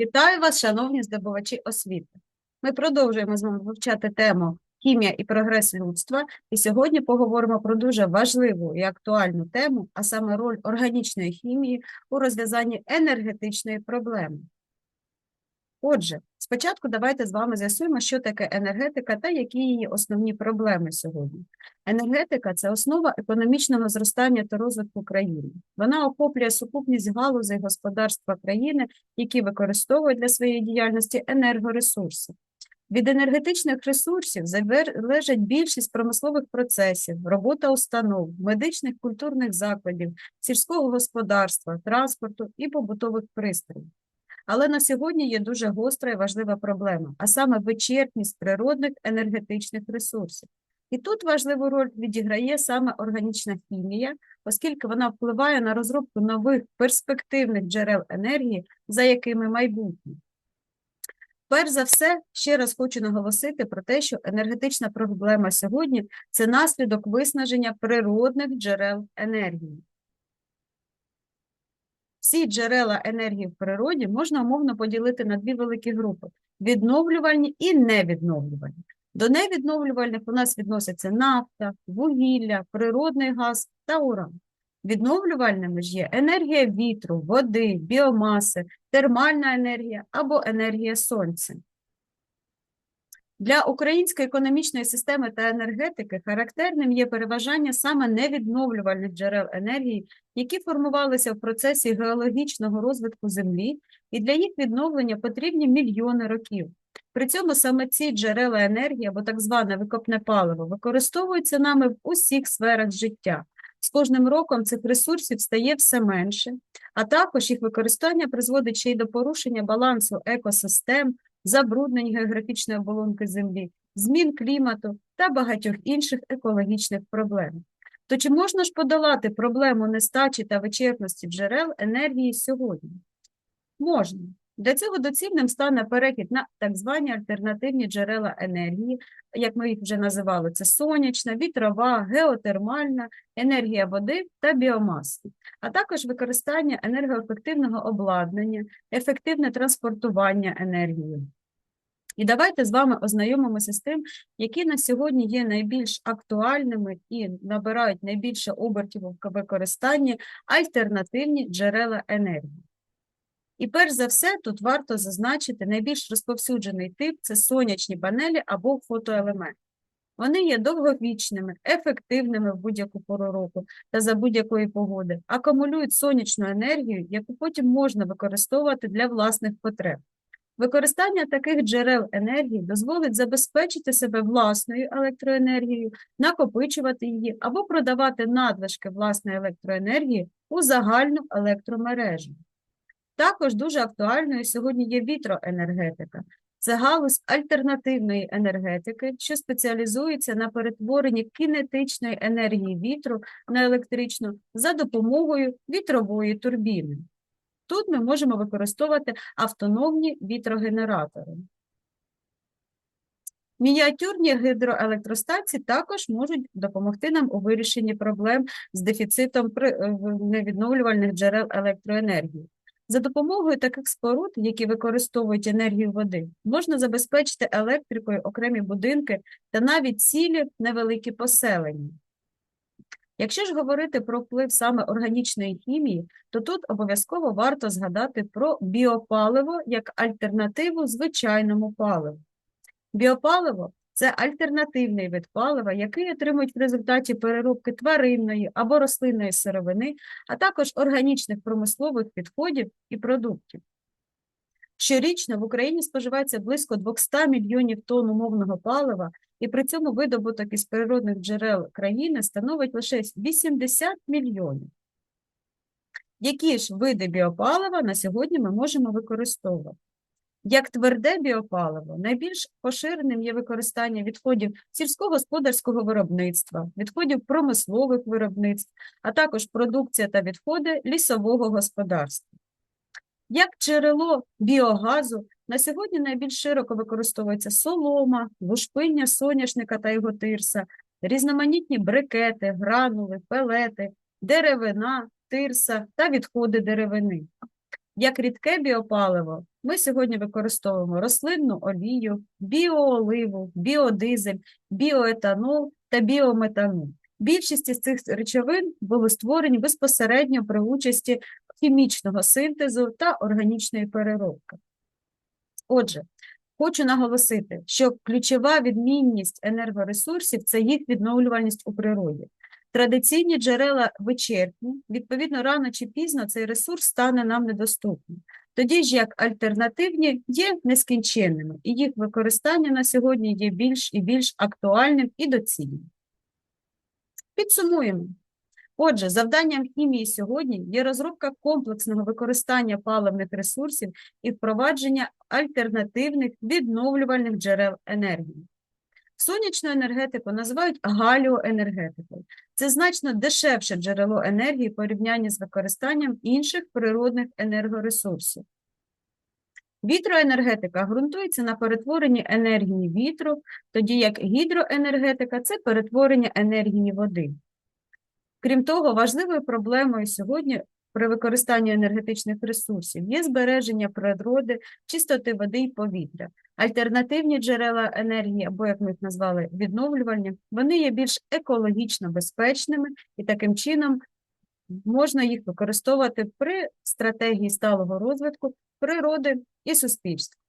Вітаю вас, шановні здобувачі освіти. Ми продовжуємо з вами вивчати тему хімія і прогрес людства, і сьогодні поговоримо про дуже важливу і актуальну тему, а саме роль органічної хімії у розв'язанні енергетичної проблеми. Отже, спочатку давайте з вами з'ясуємо, що таке енергетика та які її основні проблеми сьогодні. Енергетика це основа економічного зростання та розвитку країни. Вона охоплює сукупність галузей господарства країни, які використовують для своєї діяльності енергоресурси. Від енергетичних ресурсів залежить більшість промислових процесів, робота установ, медичних культурних закладів, сільського господарства, транспорту і побутових пристроїв. Але на сьогодні є дуже гостра і важлива проблема, а саме вичерпність природних енергетичних ресурсів. І тут важливу роль відіграє саме органічна хімія, оскільки вона впливає на розробку нових перспективних джерел енергії, за якими майбутнє. Перш за все, ще раз хочу наголосити про те, що енергетична проблема сьогодні це наслідок виснаження природних джерел енергії. Всі джерела енергії в природі можна умовно поділити на дві великі групи відновлювальні і невідновлювальні. До невідновлювальних у нас відносяться нафта, вугілля, природний газ та уран. Відновлювальними ж є енергія вітру, води, біомаси, термальна енергія або енергія сонця. Для української економічної системи та енергетики характерним є переважання саме невідновлювальних джерел енергії, які формувалися в процесі геологічного розвитку Землі, і для їх відновлення потрібні мільйони років. При цьому саме ці джерела енергії або так зване викопне паливо використовуються нами в усіх сферах життя. З кожним роком цих ресурсів стає все менше, а також їх використання призводить ще й до порушення балансу екосистем, забруднень географічної оболонки Землі, змін клімату та багатьох інших екологічних проблем. То чи можна ж подолати проблему нестачі та вичерпності джерел енергії сьогодні? Можна. Для цього доцільним стане перехід на так звані альтернативні джерела енергії, як ми їх вже називали, це сонячна, вітрова, геотермальна, енергія води та біомаси, а також використання енергоефективного обладнання, ефективне транспортування енергії. І давайте з вами ознайомимося з тим, які на сьогодні є найбільш актуальними і набирають найбільше обертів у використанні альтернативні джерела енергії. І перш за все, тут варто зазначити найбільш розповсюджений тип це сонячні панелі або фотоелементи. Вони є довговічними, ефективними в будь-яку пору року та за будь-якої погоди, акумулюють сонячну енергію, яку потім можна використовувати для власних потреб. Використання таких джерел енергії дозволить забезпечити себе власною електроенергією, накопичувати її або продавати надлишки власної електроенергії у загальну електромережу. Також дуже актуальною сьогодні є вітроенергетика. Це галузь альтернативної енергетики, що спеціалізується на перетворенні кінетичної енергії вітру на електричну за допомогою вітрової турбіни. Тут ми можемо використовувати автономні вітрогенератори. Мініатюрні гідроелектростанції також можуть допомогти нам у вирішенні проблем з дефіцитом е, невідновлювальних джерел електроенергії. За допомогою таких споруд, які використовують енергію води, можна забезпечити електрикою окремі будинки та навіть цілі невеликі поселення. Якщо ж говорити про вплив саме органічної хімії, то тут обов'язково варто згадати про біопаливо як альтернативу звичайному паливу. Біопаливо це альтернативний вид палива, який отримують в результаті переробки тваринної або рослинної сировини, а також органічних промислових підходів і продуктів. Щорічно в Україні споживається близько 200 мільйонів тонн умовного палива, і при цьому видобуток із природних джерел країни становить лише 80 мільйонів. Які ж види біопалива на сьогодні ми можемо використовувати? Як тверде біопаливо, найбільш поширеним є використання відходів сільськогосподарського виробництва, відходів промислових виробництв, а також продукція та відходи лісового господарства. Як джерело біогазу на сьогодні найбільш широко використовується солома, лушпиння соняшника та його тирса, різноманітні брикети, гранули, пелети, деревина, тирса та відходи деревини. Як рідке біопаливо Ми сьогодні використовуємо рослинну олію, біооливу, біодизель, біоетанол та біометанол. Більшість із цих речовин були створені безпосередньо при участі хімічного синтезу та органічної переробки. Отже, хочу наголосити, що ключова відмінність енергоресурсів це їх відновлювальність у природі. Традиційні джерела вичерпні, відповідно, рано чи пізно цей ресурс стане нам недоступним. Тоді ж як альтернативні є нескінченними, і їх використання на сьогодні є більш і більш актуальним і доцільним. Підсумуємо. Отже, завданням хімії сьогодні є розробка комплексного використання паливних ресурсів і впровадження альтернативних відновлювальних джерел енергії. Сонячну енергетику називають галіоенергетикою. Це значно дешевше джерело енергії в порівнянні з використанням інших природних енергоресурсів. Вітроенергетика ґрунтується на перетворенні енергії вітру, тоді як гідроенергетика це перетворення енергії води. Крім того, важливою проблемою сьогодні при використанні енергетичних ресурсів є збереження природи, чистоти води і повітря. Альтернативні джерела енергії, або, як ми їх назвали, відновлювальні, вони є більш екологічно безпечними і таким чином можна їх використовувати при стратегії сталого розвитку природи і суспільства.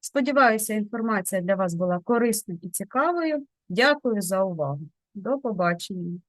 Сподіваюся, інформація для вас була корисною і цікавою. Дякую за увагу. До побачення.